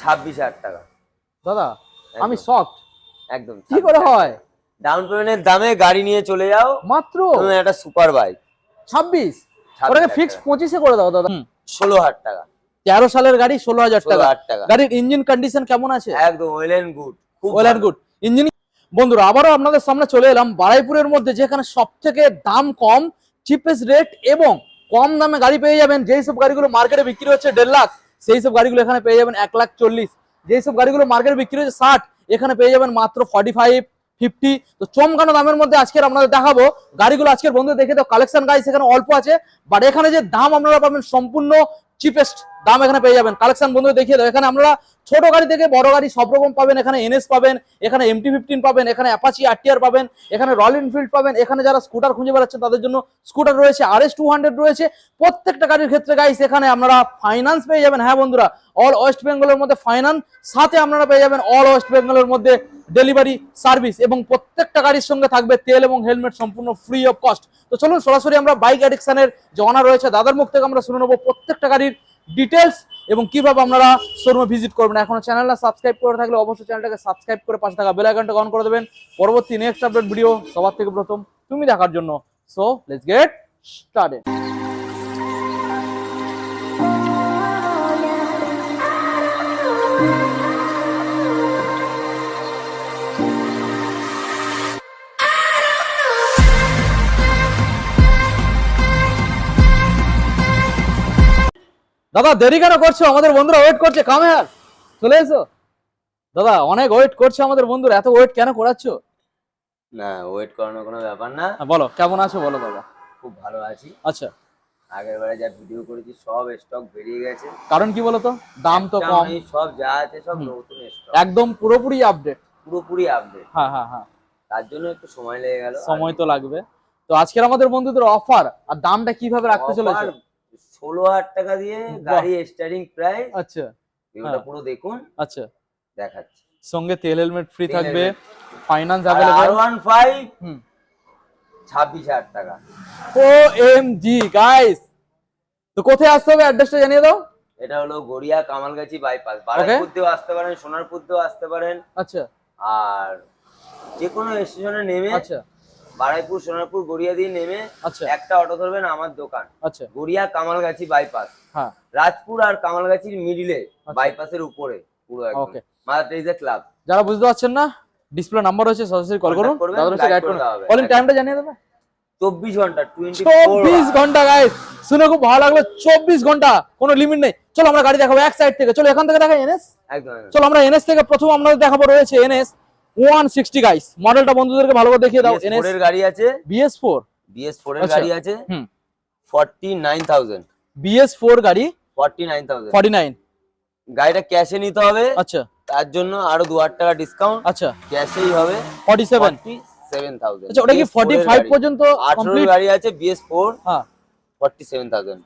ছাব্বিশ হাজার টাকা। দাদা আমি। শক একদম কি করে হয়? ডাউন পেমেন্টের দামে গাড়ি নিয়ে চলে যাও। মাত্র? একটা সুপার বাইক ছাব্বিশ? ওটাকে ফিক্স পঁচিশে করে দাও দাদা। ষোলো হাজার টাকা। তেরো সালের গাড়ি ষোলো হাজার টাকা। গাড়ির ইঞ্জিন কন্ডিশন কেমন আছে? একদম well and good well and good engine বন্ধুরা আবারও আপনাদের সামনে চলে এলাম বারাইপুরের মধ্যে যেখানে সব থেকে দাম কম চিপেস্ট রেট এবং কম দামে গাড়ি পেয়ে যাবেন। যেই সব গাড়িগুলো মার্কেটে বিক্রি হচ্ছে দেড় লাখ। সেই সব গাড়িগুলো এখানে পেয়ে যাবেন এক লাখ চল্লিশ। যেই সব গাড়িগুলো মার্কেট বিক্রি হচ্ছে ষাট, এখানে পেয়ে যাবেন মাত্র ফর্টি ফাইভ ফিফটি তো চমকানো দামের মধ্যে আজকের আপনাদের দেখাবো। গাড়িগুলো আজকের বন্ধু দেখে তো কালেকশন গাড়ি সেখানে অল্প আছে। বাট এখানে যে দাম আপনারা পাবেন সম্পূর্ণ চিপেস্ট দাম এখানে পেয়ে যাবেন। কালেকশন বন্ধু দেখিয়ে দাও। এখানে আপনারা ছোট গাড়ি থেকে বড় গাড়ি সব রকম পাবেন। এখানে এনএস পাবেন, এখানে এমটি ফিফটিন পাবেন, এখানে অ্যাপাচি আরটিআর পাবেন, এখানে রয়্যাল এনফিল্ড পাবেন, এখানে যারা স্কুটার খুঁজে বেড়াচ্ছেন তাদের জন্য স্কুটার রয়েছে আর এস টু হান্ড্রেড রয়েছে। প্রত্যেকটা গাড়ির ক্ষেত্রে গাইস এখানে আপনারা ফাইন্যান্স পেয়ে যাবেন। হ্যাঁ বন্ধুরা অল ওয়েস্ট বেঙ্গলের মধ্যে ফাইন্যান্স সাথে আপনারা পেয়ে যাবেন অল ওয়েস্ট বেঙ্গলের মধ্যে ডেলিভারি সার্ভিস এবং প্রত্যেকটা গাড়ির সঙ্গে থাকবে তেল এবং হেলমেট সম্পূর্ণ ফ্রি অফ কস্ট তো চলুন, সরাসরি আমরা বাইক অ্যাডিকশনের যে অনার রয়েছে, দাদার মুখ থেকে আমরা শুনে নেব প্রত্যেকটা গাড়ির ডিটেলস এবং কীভাবে আপনারা শোরুমে ভিজিট করবেন। এখনও চ্যানেলটা সাবস্ক্রাইব করে থাকলে অবশ্যই চ্যানেলটাকে সাবস্ক্রাইব করে পাশে থাকা বেল আইকনটা অন করে দেবেন। পরবর্তী নেক্সট আপডেট ভিডিও সবার থেকে প্রথম তুমি দেখার জন্য। সো লেটস গেট স্টার্টেড দাদা দেরি কেন করছ? আমাদের বন্ধুরা ওয়েট করছে। কামে আর চলে এসো। দাদা অনেক ওয়েট করছে আমাদের বন্ধুরা। এত ওয়েট কেন করাচ্ছো? না ওয়েট করানোর কোনো ব্যাপার না। হ্যাঁ, বলো। কেমন আছো বলো দাদা? খুব ভালো আছি। আচ্ছা। আগের বারে যা ভিডিও করেছি সব স্টক বেরিয়ে গেছে। কারণ কি বলতো? দাম তো কম। সব যা আছে সব নতুন স্টক একদম পুরোপুরি আপডেট পুরোপুরি আপডেট হ্যাঁ হ্যাঁ হ্যাঁ। তার জন্য একটু সময় লেগে গেল। সময় তো লাগবে। তো আজকের আমাদের বন্ধুদের অফার আর দামটা কীভাবে রাখতে চলেছে? ষোলো হাজার টাকা দিয়ে গাড়ি স্টারিং প্রাইস আচ্ছা। ভিডিওটা হ্যাঁ। পুরো দেখুন। আচ্ছা। দেখাচ্ছি। সঙ্গে তেল হেলমেট ফ্রি থাকবে। ফাইন্যান্স আর অ্যাভেলেবল ওয়ান ফাইভ হুম। ছাব্বিশ হাজার টাকা। ও এম জি গাইস তো কোথায় আসতে হবে? অ্যাড্রেসটা জানিয়ে দাও। এটা হলো গড়িয়া কামালগাছি বাইপাস বারাইপুর দিয়েও আসতে পারেন সোনারপুর দিয়েও আসতে পারেন। আচ্ছা। আর যে কোনো স্টেশনে নেমে আচ্ছা। বারাইপুর সোনারপুর গড়িয়া দিয়ে নেমে আচ্ছা। একটা অটো ধরবেন আমার দোকান। আচ্ছা। গড়িয়া কামালগাছি বাইপাস হ্যাঁ। রাজপুর আর কামালগাছির মিডিলে আচ্ছা। বাইপাসের উপরে পুরো ওকে মাদার ক্লাব। যারা বুঝতে পারছেন না ডিসপ্লে নাম্বার রয়েছে সরাসরি কল করুন। গাইড কলিং টাইমটা জানিয়ে দেবে। চব্বিশ ঘণ্টা টোয়েন্টি চব্বিশ ঘণ্টা গাইস শুনে খুব ভালো লাগল। চব্বিশ ঘণ্টা কোনো লিমিট নেই। চলো আমরা গাড়ি দেখাবো এক সাইড থেকে। চলো এখান থেকে দেখাই এনএস। একদম। চলো আমরা এনএস থেকে প্রথম আপনাদের দেখাবো রয়েছে এনএস। ওয়ান সিক্সটি গাইস মডেলটা বন্ধুদেরকে ভালো করে দেখিয়ে দাও এনএস এর গাড়ি আছে। বিএস ফোর বিএস ফোর এর আচ্ছা। গাড়ি আছে। হুম। Forty nine thousand BS four গাড়ি? Forty nine thousand forty nine গাড়িটা ক্যাশে নিতে হবে। আচ্ছা। তার জন্য আরও দু হাজার টাকা ডিসকাউন্ট আচ্ছা। ক্যাশেই হবে forty seven forty seven thousand আচ্ছা ওটা কি ফর্টি ফাইভ পর্যন্ত আঠারো কমপ্লিট গাড়ি আছে বিএস ফোর হ্যাঁ। Forty seven thousand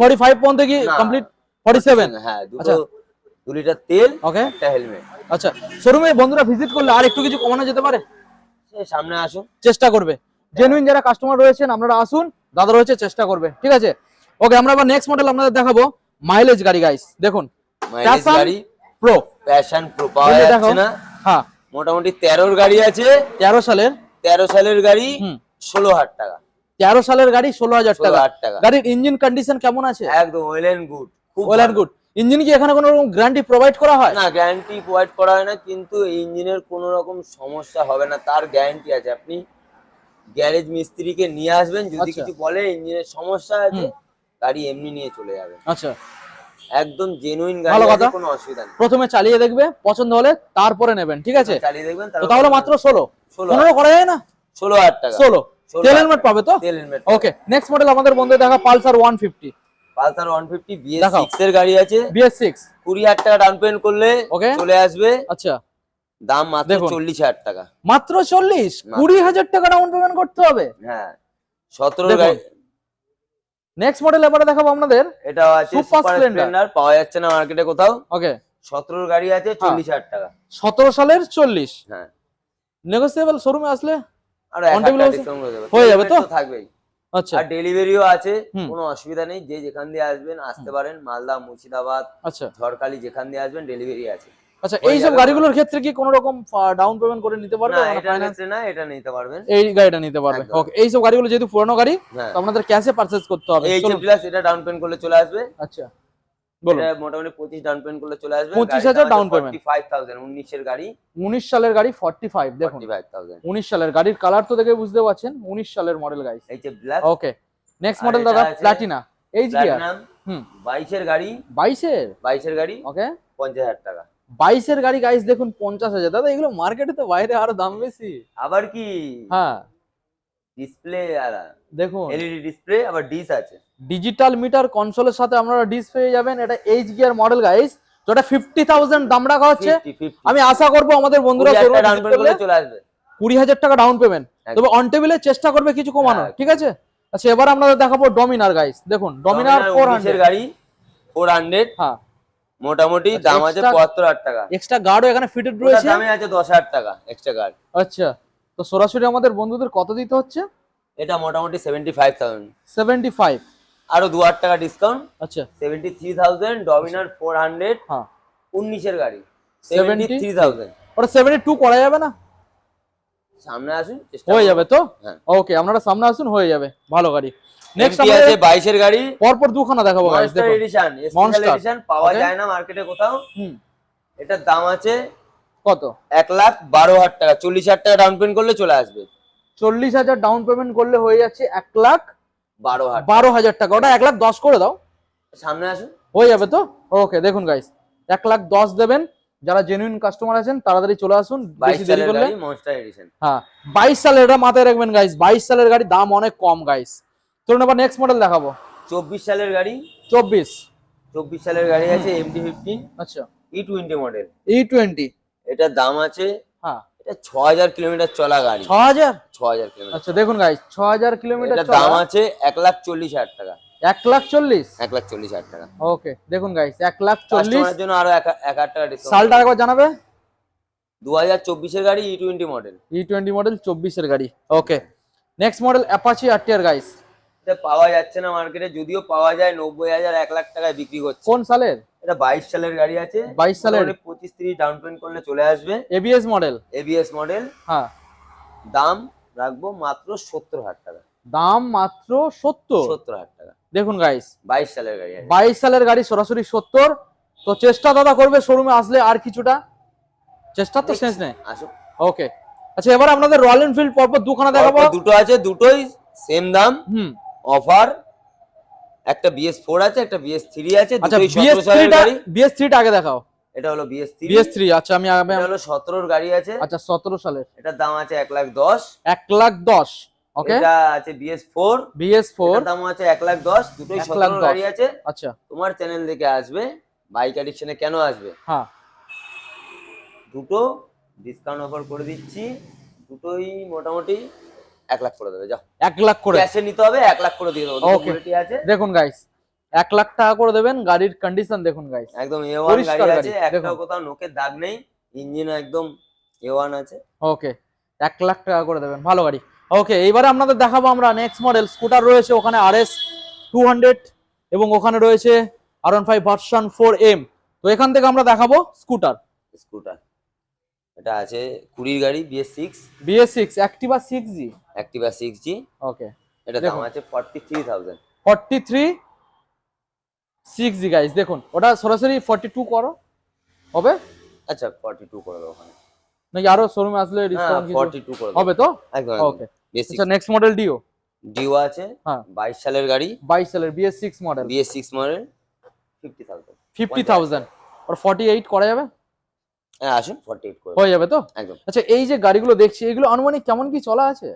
forty five পর্যন্ত কি কমপ্লিট ফর্টি সেভেন হ্যাঁ আচ্ছা। দুটো দু লিটার তেল ওকে একটা হেলমেট আচ্ছা শোরুমে বন্ধুরা ভিজিট করলে আর একটু কিছু কমানো যেতে পারে? সামনে আসুন চেষ্টা করবে। জেনুইন যারা কাস্টমার রয়েছেন আপনারা আসুন দাদা রয়েছে চেষ্টা করবে ঠিক আছে? ওকে আমরা আবার নেক্সট মডেল আপনাদের দেখাবো মাইলেজ গাড়ি গাইস দেখুন। মাইলেজ গাড়ি। প্রো প্যাশন প্রো পাওয়া যাচ্ছে না। হ্যাঁ। মোটামুটি তেরোর গাড়ি আছে। তেরো সালের? তেরো সালের গাড়ি হুম। ষোলো হাজার টাকা। তেরো সালের গাড়ি ষোলো হাজার ষোলো টাকা। হাজার টাকা। গাড়ির ইঞ্জিন কন্ডিশন কেমন আছে? একদম ওয়েল এন্ড গুড খুব ওয়েল ভালো। গুড ইঞ্জিন কি এখানে কোনো রকম গ্যারান্টি প্রোভাইড করা হয়? না গ্যারান্টি প্রোভাইড করা হয় না কিন্তু ইঞ্জিনের কোনো রকম সমস্যা হবে না তার গ্যারান্টি আছে। আপনি গ্যারেজ মিস্ত্রিকে নিয়ে আসবেন যদি আচ্ছা। কিছু বলে ইঞ্জিনের সমস্যা আছে গাড়ি এমনি নিয়ে চলে যাবে। আচ্ছা। একদম জেনুইন ভালো গাড়ি কথা। আছে কোনো অসুবিধা নেই। প্রথমে চালিয়ে দেখবে পছন্দ হলে তারপরে নেবেন ঠিক আছে? চালিয়ে দেখবেন তাহলে মাত্র ষোলো। ষোলো পনেরো করা যায় না? ষোলো হাজার টাকা। ষোলো। ষোলো তেল হেলমেট পাবে তো? তেল হেলমেট ওকে নেক্সট মডেল আমাদের বন্ধু দেখা Pulsar one fifty Pulsar one fifty BS দেখাও। সিক্স এর গাড়ি আছে। বিএস সিক্স কুড়ি হাজার টাকা ডাউন পেমেন্ট করলে চলে আসবে। আচ্ছা। দাম মাত্র দেখুন। চল্লিশ হাজার টাকা। মাত্র চল্লিশ? মাত্র। কুড়ি হাজার টাকা ডাউন পেমেন্ট করতে হবে? হ্যাঁ। সতেরো দেখুন। গাড়ি। নেক্সট মডেল এবারে দেখাবো আপনাদের। এটা আছে সুপার। স্প্লেন্ডার পাওয়া যাচ্ছে না মার্কেটে কোথাও। ওকে। সতেরোর গাড়ি আছে চল্লিশ হাজার টাকা। সতেরো সালের চল্লিশ। হ্যাঁ। নেগোসিয়েবল শোরুমে আসলে? আর On ডিসকাউন্ট হয়ে যাবে। হয়ে যাবে তো? থাকবেই। আচ্ছা। আর ডেলিভারিও আছে। কোনো অসুবিধা নেই যে যেখান দিয়ে আসবেন আসতে পারেন মালদা মুর্শিদাবাদ আচ্ছা। ঝড়খালি যেখান দিয়ে আসবেন ডেলিভারি আছে। আচ্ছা এইসব। গাড়িগুলোর ক্ষেত্রে কি কোনো রকম ডাউন পেমেন্ট করে নিতে পারবে? না মানে এটা নিতে না এটা নিতে পারবেন। এই গাড়িটা নিতে পারবে। ওকে এইসব গাড়িগুলো যেহেতু পুরনো গাড়ি হ্যাঁ। তো আপনাদের ক্যাশে পারচেজ করতে হবে। এই। প্লাস এটা ডাউন পেমেন্ট করলে চলে আসবে। আচ্ছা। মোটামুটি পঁচিশ ডাউন পেমেন্ট করলে চলে আসবে। 25,000 down payment। ফাইভ থাউজেন্ড উনিশের গাড়ি। উনিশ সালের গাড়ি ফর্টি ফাইভ দেখুন উনিশ সালের গাড়ির কালার তো দেখে বুঝতে পারছেন উনিশ সালের মডেল গাড়ি ব্ল্যাক ওকে নেক্সট মডেল দাদা প্লাটিনা এইচ গিয়ার হুম। বাইশের গাড়ি। বাইশের? বাইশের গাড়ি। ওকে পঞ্চাশ হাজার টাকা। বাইশের গাড়ি গাইস দেখুন পঞ্চাশ হাজার। দাদা এগুলো মার্কেটে তো বাইরে আরও দাম বেশি। আবার কি? হ্যাঁ। ডিসপ্লে দেখুন। এলইডি ডিসপ্লে আবার ডিস আছে। ডিজিটাল মিটার কনসোলের সাথে আপনারা ডিস পেয়ে যাবেন। এটা এইচ গিয়ার মডেল গাইস যেটা ফিফটি থাউজেন্ড দাম রাখা হচ্ছে 50, 50 আমি আশা করব আমাদের বন্ধুরা চলে আসবে। কুড়ি হাজার টাকা ডাউন পেমেন্ট তবে অন টেবিলে চেষ্টা করবে কিছু কমানো হ্যাঁ, ঠিক আছে? আচ্ছা এবার আপনাদের দেখাবো ডমিনার গাইস দেখুন ডমিনার ফোর 19 হান্ড্রেড গাড়ি ফোর হান্ড্রেড হ্যাঁ। মোটামুটি আচ্ছা, দাম আছে পঁয়াত্তর হাজার টাকা। এক্সট্রা গার্ডও এখানে ফিটেড রয়েছে। দামে আছে দশ হাজার টাকা এক্সট্রা গার্ড আচ্ছা তো সরাসরি আমাদের বন্ধুদের কত দিতে হচ্ছে? এটা মোটামুটি seventy five thousand seventy five আরও দু হাজার টাকা ডিসকাউন্ট আচ্ছা। Seventy three thousand Dominar four hundred হ্যাঁ। উনিশের গাড়ি। 70 সেভেন্টি থ্রি থাউজেন্ড ওটা সেভেন্টি টু করা যাবে না? সামনে আসুন হয়ে যাবে তো? হ্যাঁ। ওকে আপনারা সামনে আসুন হয়ে যাবে। ভালো গাড়ি। নেক্সট গাড়ি। পরপর দুখানা দেখাবো guys monster edition special edition পাওয়া যায় না মার্কেটে কোথাও। হুম। এটার দাম আছে কত? এক লাখ বারো হাজার টাকা। চল্লিশ হাজার টাকা ডাউন পেমেন্ট করলে চলে আসবে। চল্লিশ হাজার ডাউন পেমেন্ট করলে হয়ে যাচ্ছে এক লাখ বারো হাজার। বারো হাজার টাকা। ওটা এক লাখ দশ করে দাও। সামনে আসুন। হয়ে যাবে তো? ওকে দেখুন গাইস এক লাখ দশ দেবেন। যারা জেনুইন কাস্টমার আছেন তাড়াতাড়ি চলে আসুন। বেশি দেরি করলে হ্যাঁ বাইশ সালের এটা মাথায় রাখবেন গাইস বাইশ সালের গাড়ি দাম অনেক কম গাইস চলুন এবার নেক্সট মডেল দেখাবো। চব্বিশ সালের গাড়ি। চব্বিশ। চব্বিশ সালের গাড়ি আছে এমটি ফিফটিন আচ্ছা। E twenty model E twenty এটার দাম আছে হ্যাঁ এটা ছ হাজার কিলোমিটার চলা গাড়ি। ছ হাজার ছ হাজার কিলোমিটার আচ্ছা দেখুন গাইস ছ হাজার কিলোমিটার এটার দাম আছে এক লাখ চল্লিশ হাজার টাকা। এক লাখ চল্লিশ? এক লাখ চল্লিশ হাজার টাকা। ওকে দেখুন গাইস এক লাখ চল্লিশ কাস্টমারের জন্য আরও এক এক হাজার টাকা ডিসকাউন্ট সালটা একবার জানাবে? দু হাজার চব্বিশের গাড়ি E twenty model E twenty model চব্বিশের গাড়ি। Okay next model Apache RTR guys পাওয়া যাচ্ছে না মার্কেটে যদিও পাওয়া যায় নব্বই হাজার এক লাখ টাকায় বিক্রি করছে কোন সালের? এটা বাইশ সালের গাড়ি আছে। 22 সালের? পঁচিশ তিরিশ ডাউন পেমেন্ট করলে চলে আসবে। এবিএস মডেল এবিএস মডেল হ্যাঁ। দাম রাখব মাত্র সত্তর হাজার টাকা। দাম মাত্র সত্তর? সত্তর হাজার টাকা। দেখুন গাইস বাইশ সালের গাড়ি বাইশ সালের গাড়ি সরাসরি সত্তর। তো চেষ্টা দাদা করবে শোরুমে আসলে আর কিছুটা। চেষ্টার তো শেষ নেই। আসো ওকে আচ্ছা এবার আপনাদের রয়্যাল এনফিল্ড পরপর দুখানা দেখাবো। দুটো আছে দুটোই সেম দাম। হুম। অফার একটা বিএস ফোর আছে একটা বিএস থ্রি আছে আচ্ছা বিএস সালের থ্রিটা বিএস থ্রিটা আগে দেখাও। এটা হলো বিএস থ্রি বিএস থ্রি আচ্ছা আমি আগে এটা হলো সতেরোর গাড়ি আছে। আচ্ছা সতেরো সালের। এটার দাম আছে এক লাখ দশ। এক লাখ দশ ওকে এটা আছে বিএস ফোর বিএস ফোর দাম আছে এক লাখ দশ দুটোই সতেরো গাড়ি আছে। আচ্ছা। তোমার চ্যানেল থেকে আসবে বাইক অ্যাডিকশনে কেন আসবে? হ্যাঁ। দুটো ডিসকাউন্ট অফার করে দিচ্ছি দুটোই মোটামুটি এক লাখ করে দেবে যাও। এক লাখ করে। ক্যাশে নিতে হবে এক লাখ করে দিয়ে দেবো। Okay. আছে। দেখুন গাইস এক লাখ টাকা করে দেবেন গাড়ির কন্ডিশন দেখুন গাইস একদম এ ওয়ান গাড়ি আছে একটাও কোথাও নোকের দাগ নেই ইঞ্জিন একদম এ ওয়ান আছে। ওকে এক লাখ টাকা করে দেবেন ভালো গাড়ি। ওকে এইবারে আপনাদের দেখাবো আমরা নেক্সট মডেল স্কুটার রয়েছে ওখানে আর এস টু হান্ড্রেড এবং ওখানে রয়েছে আর one five version four M তো এখান থেকে আমরা দেখাবো স্কুটার স্কুটার এটা আছে কুড়ির গাড়ি BS six BS six Activa six G Activa six G okay এটা দাম। আছে forty three thousand forty three six G guys দেখুন ওটা সরাসরি ফর্টি টু করো। হবে? আচ্ছা ফর্টি টু করে দেবো ওখানে। নাকি আরও শোরুমে আসলে হ্যাঁ ডিসকাউন্ট ফর্টি টু করে দেবো হবে তো? একদম ওকে আচ্ছা নেক্সট মডেল ডিও ডিও আছে হ্যাঁ। বাইশ সালের গাড়ি। বাইশ সালের BS six model BS six model fifty thousand fifty thousand ওর ফর্টি এইট করা যাবে? হ্যাঁ আসুন ফর্টি এইট করে হয়ে যাবে তো? একদম। আচ্ছা এই যে গাড়িগুলো দেখছি এগুলো আনুমানিক কেমন কি চলা আছে?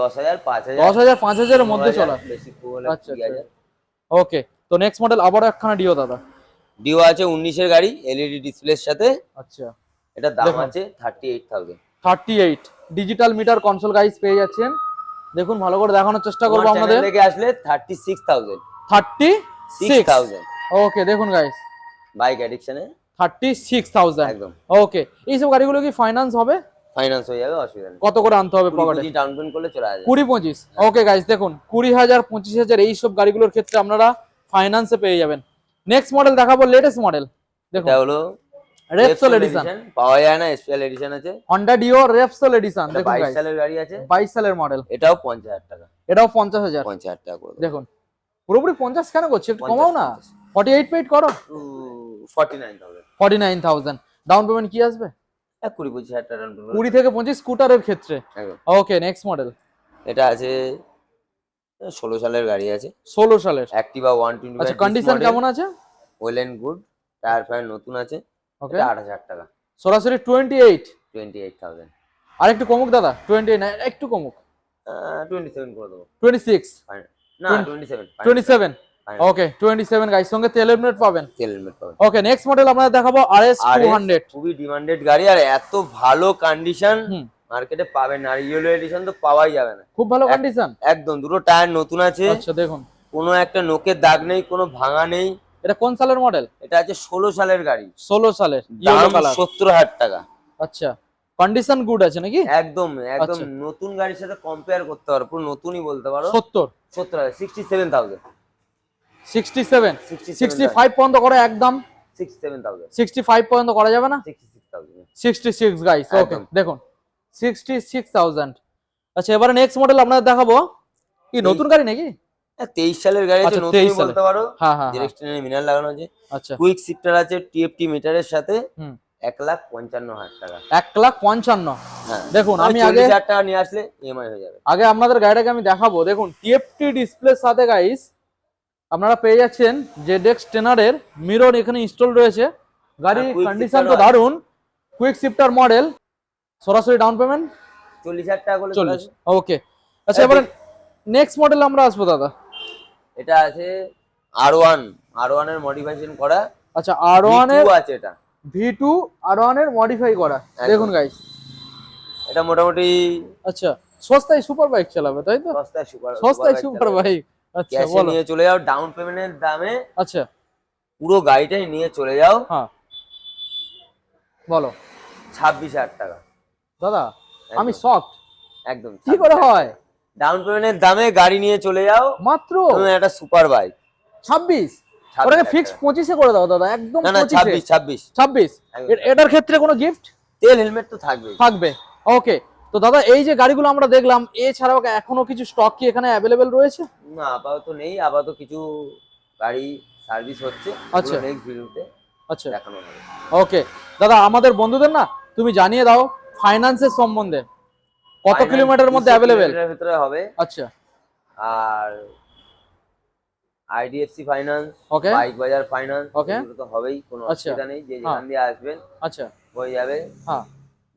দশ হাজার পাঁচ হাজারের মধ্যে চলা। হলে আচ্ছা, আচ্ছা। ওকে তো নেক্সট মডেল আবারও একখানা ডিও দাদা। ডিও আছে উনিশের গাড়ি এলইডি ডিসপ্লের সাথে। আচ্ছা। দাম। আছে thirty eight thousand thirty eight digital meter console guys পেয়ে যাচ্ছেন। দেখুন ভালো করে দেখানোর চেষ্টা করব আমাদের থেকে আসলে thirty six thousand thirty six thousand okay দেখুন গাইস বাইক অ্যাডিকশনে থার্টি সিক্স থাউজেন্ড একদম। ওকে এইসব গাড়িগুলো কি ফাইন্যান্স হবে? ফাইন্যান্স হয়ে যাবে অসুবিধা নেই। কত করে আনতে হবে পকেটে ডাউন পেমেন্ট করলে চলে আসবে। কুড়ি পঁচিশ? ওকে গাইস দেখুন কুড়ি হাজার পঁচিশ হাজার এইসব গাড়িগুলোর ক্ষেত্রে আপনারা ফাইন্যান্সে পেয়ে যাবেন। নেক্সট মডেল দেখাবো লেটেস্ট মডেল দেখুন। এটা হলো রেপসোল এডিশন পাওয়া যায় না স্পেশাল এডিশন আছে। হন্ডা ডিও রেপসোল এডিশন দেখুন বাইশ গাইস সালের গাড়ি আছে। বাইশ সালের মডেল এটাও পঞ্চাশ হাজার টাকা। এটাও পঞ্চাশ হাজার। পঞ্চাশ হাজার টাকা করে দেখুন। পুরোপুরি পঞ্চাশ কেন করছে? একটু কমাও না। ফর্টি এইট পেড করো। Forty nine thousand forty nine thousand down payment কি আসবে? কুড়ি পঁচিশ হাজার টাকা কুড়ি থেকে পঁচিশ স্কুটারের ক্ষেত্রে? ওকে নেক্সট মডেল এটা আছে ষোলো সালের গাড়ি আছে। ষোলো সালের। অ্যাক্টিভা ওয়ান টোয়েন্টি আচ্ছা কন্ডিশন কেমন আছে? ওয়েল এন্ড গুড টায়ার ফায়ার নতুন আছে। ওকে আঠাশ হাজার টাকা। সরাসরি twenty eight twenty eight thousand আর একটু কমুক দাদা টোয়েন্টি এইট একটু কমুক। টোয়েন্টি সেভেন করে দেবো। টোয়েন্টি সিক্স না twenty seven twenty seven. Okay twenty seven guys সঙ্গে তেল হেলমেট পাবেন। তেল হেলমেট পাবেন। ওকে নেক্সট মডেল আমরা দেখাবো আর এস আর খুবই ডিমান্ডেড গাড়ি আর এত ভালো কন্ডিশন মার্কেটে পাবেন আর ইয়েলো এডিশন তো পাওয়াই যাবে না। খুব ভালো কন্ডিশন একদম দুটো টায়ার নতুন আছে। আচ্ছা দেখুন। কোনো একটা নোকের দাগ নেই কোনো ভাঙা নেই। এটা কোন সালের মডেল এটা আছে ষোলো সালের গাড়ি। ষোলো সালের দাম কালার সত্তর হাজার টাকা। আচ্ছা কন্ডিশন গুড আছে নাকি? একদম একদম আচ্ছা। নতুন গাড়ির সাথে কম্পেয়ার করতে পারো পুরো নতুনই বলতে পারো। সত্তর। সত্তর হাজার পর্যন্ত করে একদম? পর্যন্ত যাবে না? Sixty six thousand sixty six guys okay দেখুন আচ্ছা এবারে নেক্সট মডেল আপনাদের দেখাবো। কি নতুন গাড়ি নাকি? তেইশ সালের গাড়ি আছে আচ্ছা, 23। বলতে পারো। হ্যাঁ হ্যাঁ হ্যাঁ। মিনার লাগানো আছে। আচ্ছা। কুইক শিফটার আছে টিএফটি মিটারের সাথে এক লাখ পঞ্চান্ন হাজার টাকা। এক লাখ পঞ্চান্ন। হ্যাঁ। দেখুন মানে আমি আগে হাজার টাকা নিয়ে আসলে ইএমআই হয়ে যাবে। আগে আপনাদের গাড়িটাকে আমি দেখাবো। দেখুন টিএফটি ডিসপ্লের সাথে গাইস আপনারা পেয়ে যাচ্ছেন জেডএক্স টেনারের মিরর এখানে ইনস্টল রয়েছে। গাড়ি কন্ডিশন তো ও আছে। দারুণ। কুইক শিফটার মডেল সরাসরি ডাউন পেমেন্ট চল্লিশ হাজার টাকা করে চলে চল্লিশ ওকে আচ্ছা এবারে নেক্সট মডেল আমরা আসব দাদা। এটা আছে আর ওয়ান আর ওয়ানের মডিফিকেশন করা। আচ্ছা আর ওয়ানের V2 আছে এটা। ভি টু আর ওয়ানের মডিফাই করা। দেখুন গাইস এটা মোটামুটি আচ্ছা সস্তায় সুপার বাইক চালাবে তাই তো? সস্তায় সুপার সস্তায় সুপার বাইক ক্যাশে নিয়ে চলে যাও ডাউন পেমেন্টের দামে আচ্ছা। পুরো গাড়িটাই নিয়ে চলে যাও। হ্যাঁ। বলো। ছাব্বিশ হাজার টাকা। দাদা আমি। শকড একদম। কি করে হয়? ডাউন পেমেন্টের দামে গাড়ি নিয়ে চলে যাও। মাত্র? একটা সুপার বাইক ছাব্বিশ? ওটাকে ফিক্স পঁচিশে করে দাও দাদা একদম না ছাব্বিশ ছাব্বিশ। ছাব্বিশ। এটার ক্ষেত্রে কোনো গিফট তেল হেলমেট তো থাকবে থাকবে। ওকে তো দাদা এই যে গাড়িগুলো আমরা দেখলাম এছাড়াও এখনও কিছু স্টক কি এখানে অ্যাভেলেবেল রয়েছে? না আপাতত নেই। আপাতত কিছু গাড়ি সার্ভিস হচ্ছে। আচ্ছা। নেক্সট ভিডিওতে আচ্ছা। দেখানো হবে। ওকে। দাদা আমাদের বন্ধুদের না তুমি জানিয়ে দাও ফাইন্যান্সের সম্বন্ধে। কত কিলোমিটারের মধ্যে 200 অ্যাভেলেবেল ভিতরে হবে। আচ্ছা। আর আইডিএফসি ফাইন্যান্স ওকে। বাইক বাজার ফাইন্যান্স ওকে। তো হবেই কোনো আচ্ছা। অসুবিধা নেই। যে হ্যাঁ। যেখান দিয়ে আসবেন আচ্ছা। হয়ে যাবে। হ্যাঁ।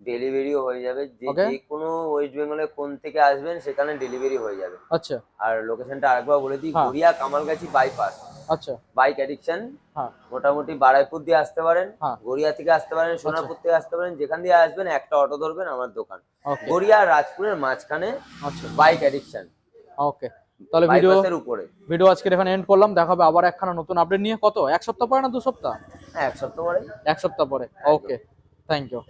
ডেলিভারিও হয়ে যাবে। যে যে কোনো ওয়েস্ট বেঙ্গলের কোন থেকে আসবেন সেখানে ডেলিভারি হয়ে যাবে। আচ্ছা। আর লোকেশনটা আরেকবার বলে দিই হ্যাঁ। গড়িয়া কামালগাছি বাইপাস আচ্ছা। বাইক অ্যাডিকশন হ্যাঁ। মোটামুটি বারাইপুর দিয়ে আসতে পারেন হ্যাঁ। গড়িয়া থেকে আসতে পারেন সোনারপুর থেকে আসতে পারেন যেখান দিয়ে আসবেন একটা অটো ধরবেন আমার দোকান। গড়িয়া রাজপুরের মাঝখানে আচ্ছা। বাইক অ্যাডিকশন ওকে তাহলে ভিডিও উপরে। ভিডিও আজকে এখানে এন্ড করলাম দেখাবে আবার একখানা নতুন আপডেট নিয়ে কত? এক সপ্তাহ পরে না দু সপ্তাহ? হ্যাঁ এক সপ্তাহ পরে। এক সপ্তাহ পরে। Okay thank you